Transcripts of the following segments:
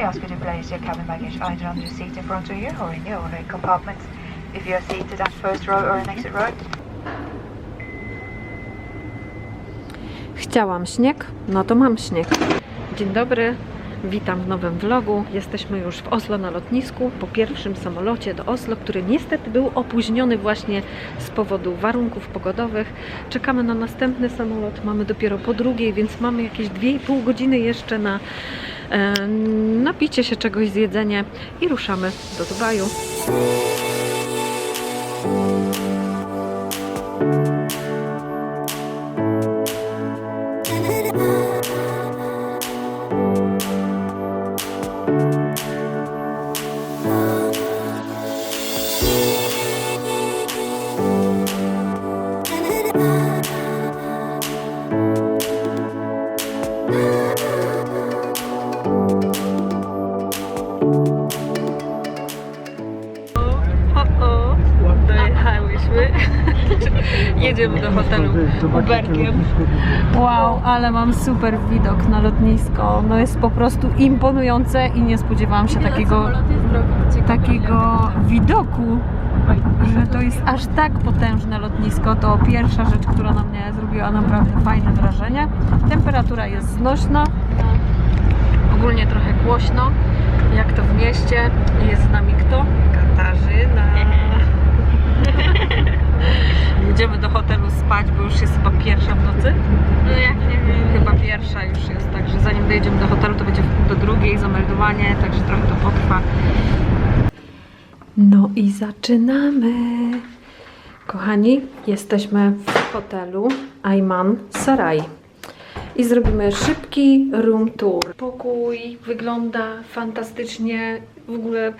we ask you to place your cabin baggage either under the seat in front of you or in the overhead compartments. If you are seated at first row or row, Chciałam śnieg, no to mam śnieg. Dzień dobry, witam w nowym vlogu. Jesteśmy już w Oslo na lotnisku po pierwszym samolocie do Oslo, który niestety był opóźniony właśnie z powodu warunków pogodowych. Czekamy na następny samolot, mamy dopiero po drugiej, więc mamy jakieś 2,5 godziny jeszcze na napicie się czegoś, zjedzenie i ruszamy do Dubaju. Uberkiem. Wow, ale mam super widok na lotnisko. No jest po prostu imponujące i nie spodziewałam się takiego, takiego widoku, że to jest aż tak potężne lotnisko. To pierwsza rzecz, która na mnie zrobiła naprawdę fajne wrażenie. Temperatura jest znośna. Ogólnie trochę głośno, jak to w mieście. Jest z nami kto? Katarzyna. Jedziemy do hotelu spać, bo już jest chyba pierwsza w nocy. No jak nie wiem. Chyba pierwsza już jest, także zanim dojedziemy do hotelu, to będzie do drugiej zameldowanie, także trochę to potrwa. No i zaczynamy. Kochani, jesteśmy w hotelu Ayman Sarai. I zrobimy szybki room tour. Pokój wygląda fantastycznie. W ogóle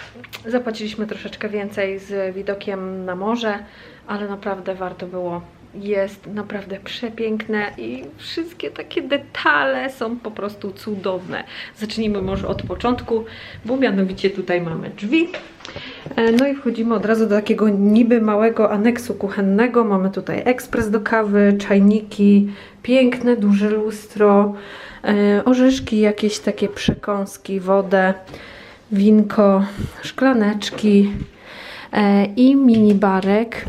zapłaciliśmy troszeczkę więcej z widokiem na morze, ale naprawdę warto było. Jest naprawdę przepiękne i wszystkie takie detale są po prostu cudowne. Zacznijmy może od początku, bo mianowicie tutaj mamy drzwi. E, No i wchodzimy od razu do takiego niby małego aneksu kuchennego. Mamy tutaj ekspres do kawy, czajniki, piękne, duże lustro, e, orzeszki, jakieś takie przekąski, wodę, winko, szklaneczki e, i mini barek.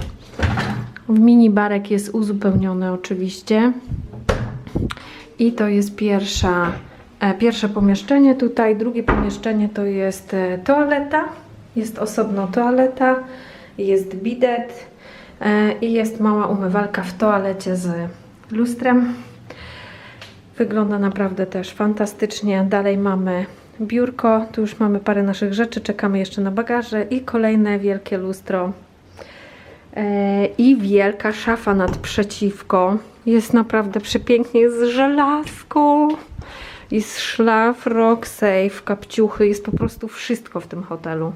W mini barek jest uzupełniony oczywiście. I to jest pierwsza, e, pierwsze pomieszczenie tutaj. Drugie pomieszczenie to jest e, toaleta. Jest osobno toaleta, jest bidet i jest mała umywalka w toalecie z lustrem. Wygląda naprawdę też fantastycznie. Dalej mamy biurko. Tu już mamy parę naszych rzeczy. Czekamy jeszcze na bagaże i kolejne wielkie lustro E, i wielka szafa nadprzeciwko. Jest naprawdę przepięknie, jest żelazko, jest szlaf, rock safe, kapciuchy, jest po prostu wszystko w tym hotelu.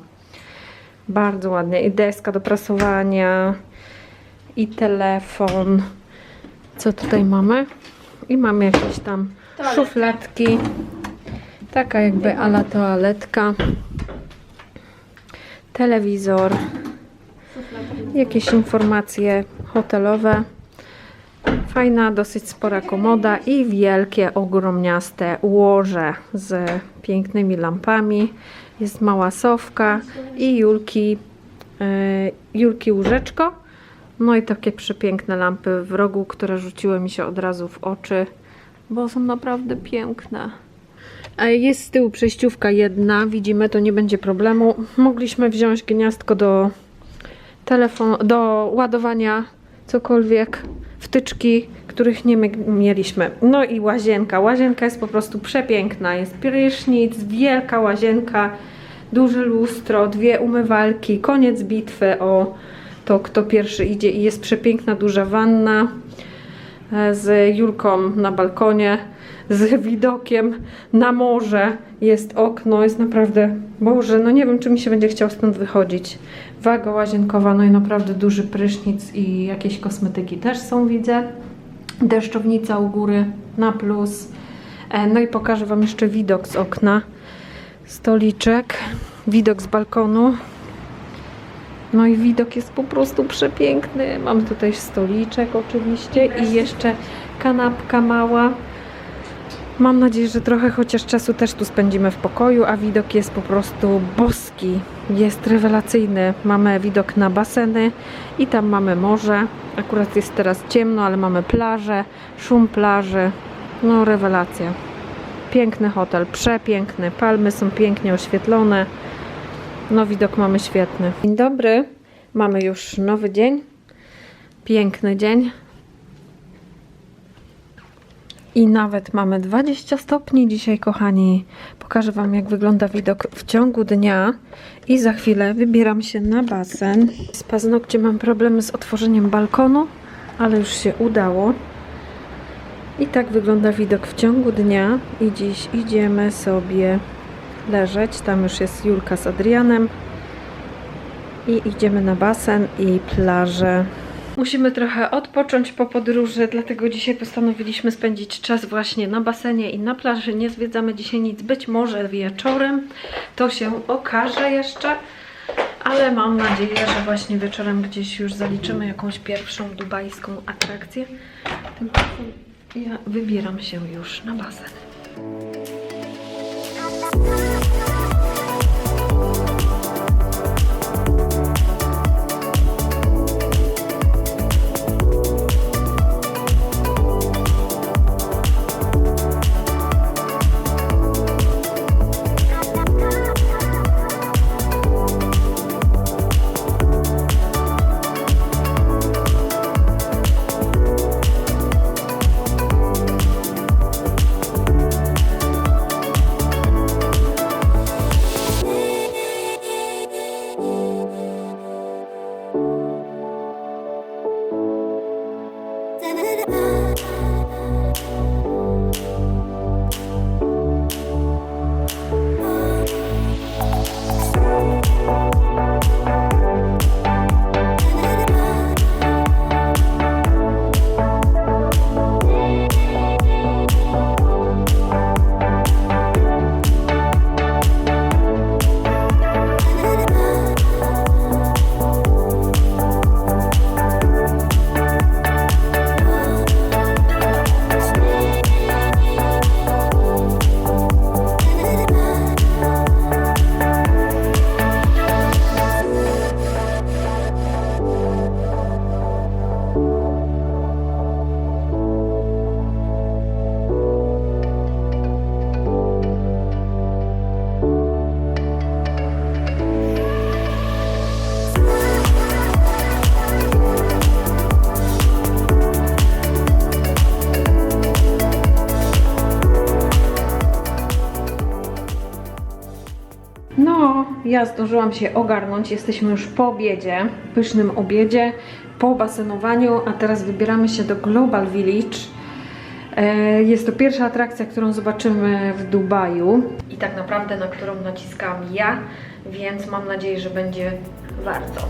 Bardzo ładnie. I deska do prasowania, i telefon. Co tutaj mamy? I mamy jakieś tam szufladki. Taka jakby ala toaletka. Telewizor jakieś informacje hotelowe. Fajna, dosyć spora komoda i wielkie, ogromniaste łoże z pięknymi lampami. Jest mała sofka i Julki, yy, Julki łóżeczko. No i takie przepiękne lampy w rogu, które rzuciły mi się od razu w oczy, bo są naprawdę piękne. Jest z tyłu przejściówka jedna, widzimy, to nie będzie problemu. Mogliśmy wziąć gniazdko do telefon, do ładowania cokolwiek, wtyczki, których nie my- mieliśmy. No i łazienka. Łazienka jest po prostu przepiękna. Jest prysznic, wielka łazienka, duże lustro, dwie umywalki, koniec bitwy o to, kto pierwszy idzie i jest przepiękna, duża wanna e, z Julką na balkonie, z widokiem na morze. Jest okno, jest naprawdę, Boże, no nie wiem, czy mi się będzie chciał stąd wychodzić. Waga łazienkowa, no i naprawdę duży prysznic i jakieś kosmetyki też są, widzę. Deszczownica u góry na plus. E, No i pokażę Wam jeszcze widok z okna. Stoliczek, widok z balkonu. No i widok jest po prostu przepiękny. Mamy tutaj stoliczek oczywiście i jeszcze kanapka mała. Mam nadzieję, że trochę chociaż czasu też tu spędzimy w pokoju, a widok jest po prostu boski. Jest rewelacyjny. Mamy widok na baseny i tam mamy morze. Akurat jest teraz ciemno, ale mamy plażę, szum plaży. No rewelacja. Piękny hotel, przepiękny. Palmy są pięknie oświetlone. No widok mamy świetny. Dzień dobry. Mamy już nowy dzień. Piękny dzień. I nawet mamy 20 stopni dzisiaj, kochani. Pokażę Wam, jak wygląda widok w ciągu dnia. I za chwilę wybieram się na basen. Z paznokciem mam problemy z otworzeniem balkonu, ale już się udało. I tak wygląda widok w ciągu dnia. I dziś idziemy sobie leżeć. Tam już jest Julka z Adrianem. I idziemy na basen i plażę. Musimy trochę odpocząć po podróży, dlatego dzisiaj postanowiliśmy spędzić czas właśnie na basenie i na plaży. Nie zwiedzamy dzisiaj nic, być może wieczorem. To się okaże jeszcze, ale mam nadzieję, że właśnie wieczorem gdzieś już zaliczymy jakąś pierwszą dubajską atrakcję. Tymczasem ja wybieram się już na basen. No, ja zdążyłam się ogarnąć. Jesteśmy już po obiedzie, pysznym obiedzie, po basenowaniu, a teraz wybieramy się do Global Village. E, Jest to pierwsza atrakcja, którą zobaczymy w Dubaju i tak naprawdę na którą naciskam ja, więc mam nadzieję, że będzie warto.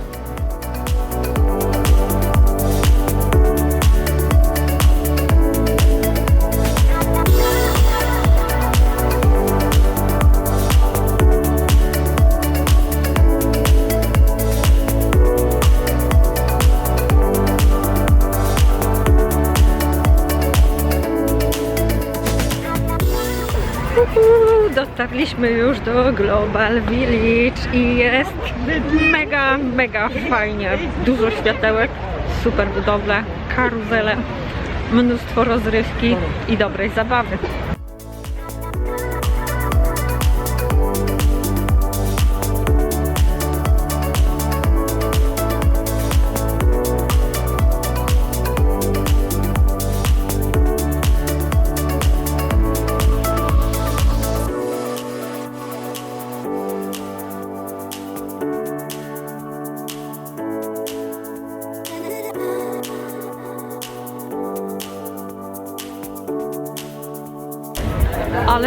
Dotarliśmy już do Global Village i jest mega, mega fajnie. Dużo światełek, super budowle, karuzele, mnóstwo rozrywki i dobrej zabawy.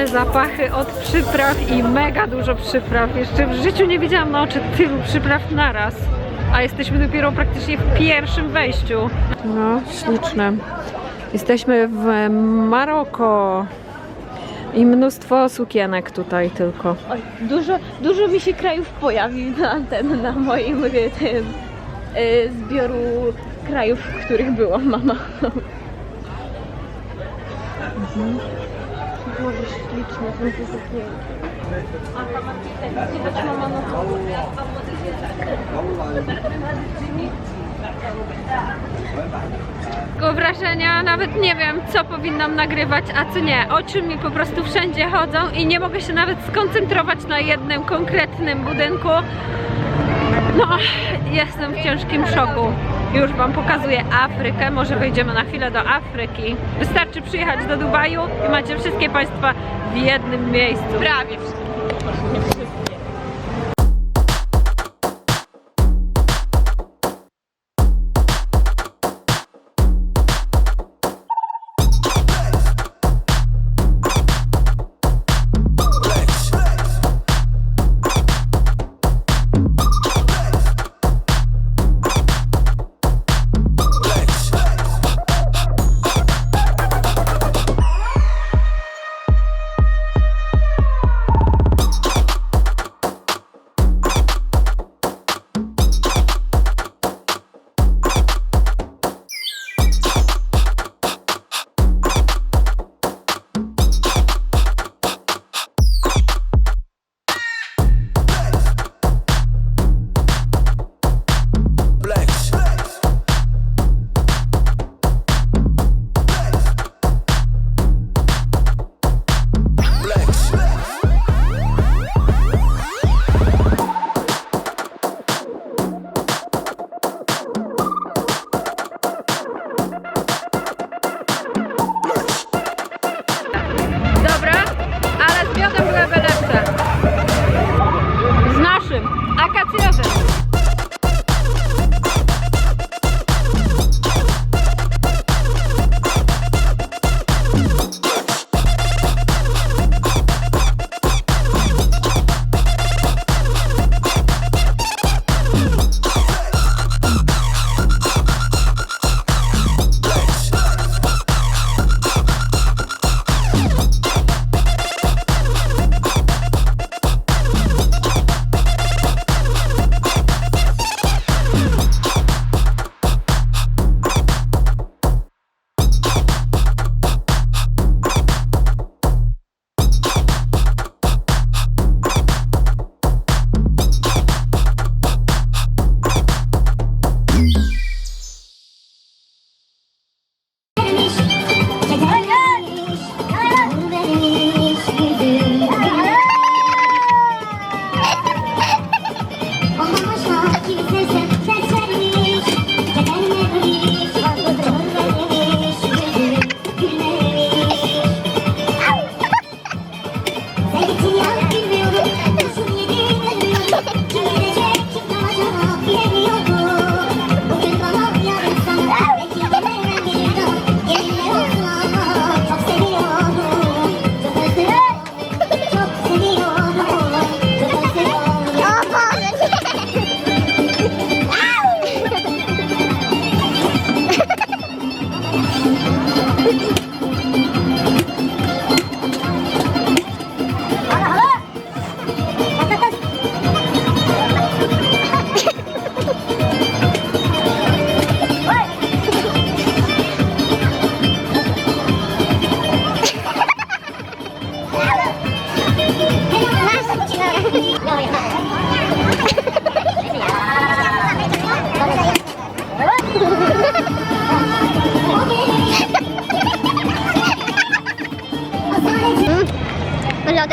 Zapachy od przypraw i mega dużo przypraw. Jeszcze w życiu nie widziałam na oczy tylu przypraw naraz. A jesteśmy dopiero praktycznie w pierwszym wejściu. No, śliczne. Jesteśmy w Maroko. I mnóstwo sukienek tutaj tylko. Oj, dużo, dużo mi się krajów pojawi na ten, na moim y, tym, y, zbioru krajów, w których była mama. Może śliczne są te sukienki. Zobacz mama no to. Tylko wrażenia, nawet nie wiem, co powinnam nagrywać, a co nie. Oczy mi po prostu wszędzie chodzą i nie mogę się nawet skoncentrować na jednym konkretnym budynku. No, jestem w ciężkim szoku. Już Wam pokazuję Afrykę, może wejdziemy na chwilę do Afryki. Wystarczy przyjechać do Dubaju i macie wszystkie państwa w jednym miejscu. Prawie wszystkie. Lody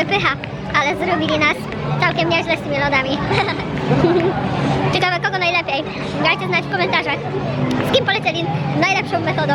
pycha, ale zrobili nas całkiem nieźle z tymi lodami. Ciekawe kogo najlepiej. Dajcie znać w komentarzach, z kim polecieli najlepszą metodą.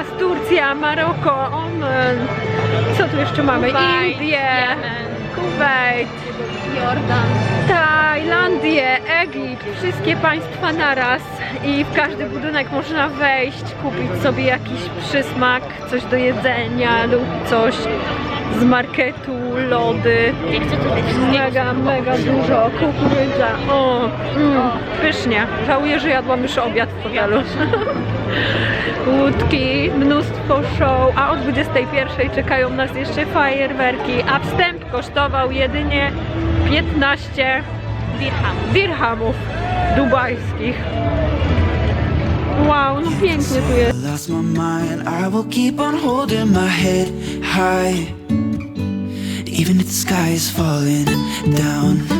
Naraz. Turcja, Maroko, Oman. jeszcze mamy? Kuwait, Indię, Jemen. Kuwait, Jordan. Tajlandię, Egipt, wszystkie państwa naraz i w każdy budynek można wejść, kupić sobie jakiś przysmak, coś do jedzenia lub coś z marketu, lody. Jak chcę tutaj Mega, mega dużo, kukurydza, o, mm, pysznie. Żałuję, że jadłam już obiad w hotelu. Łódki, mnóstwo show, a o 21 czekają nas jeszcze fajerwerki, a wstęp kosztował jedynie 15 Dirham. dirhamów dubajskich. Wow, no pięknie tu jest. Lost my mind. I will keep on holding my head high, even if the sky is falling down.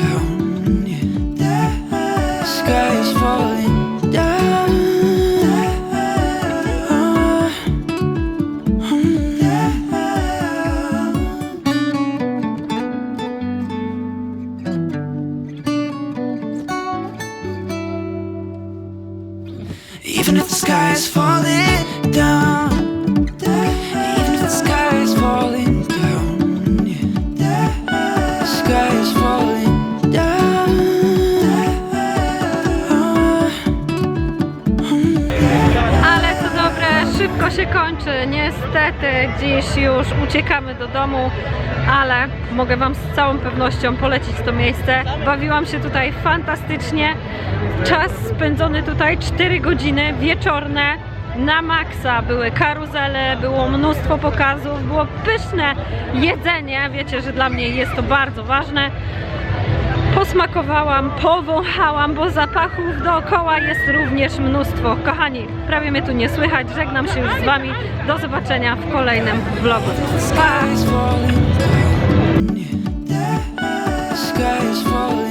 Even. Ale co dobre, szybko się kończy. Niestety dziś już uciekamy do domu, ale mogę Wam z całą pewnością polecić to miejsce. Bawiłam się tutaj fantastycznie. Czas spędzony tutaj 4 godziny wieczorne na maksa. Były karuzele, było mnóstwo pokazów, było pyszne jedzenie. Wiecie, że dla mnie jest to bardzo ważne. Posmakowałam, powąchałam, bo zapachów dookoła jest również mnóstwo. Kochani, prawie mnie tu nie słychać. Żegnam się już z Wami. Do zobaczenia w kolejnym vlogu. The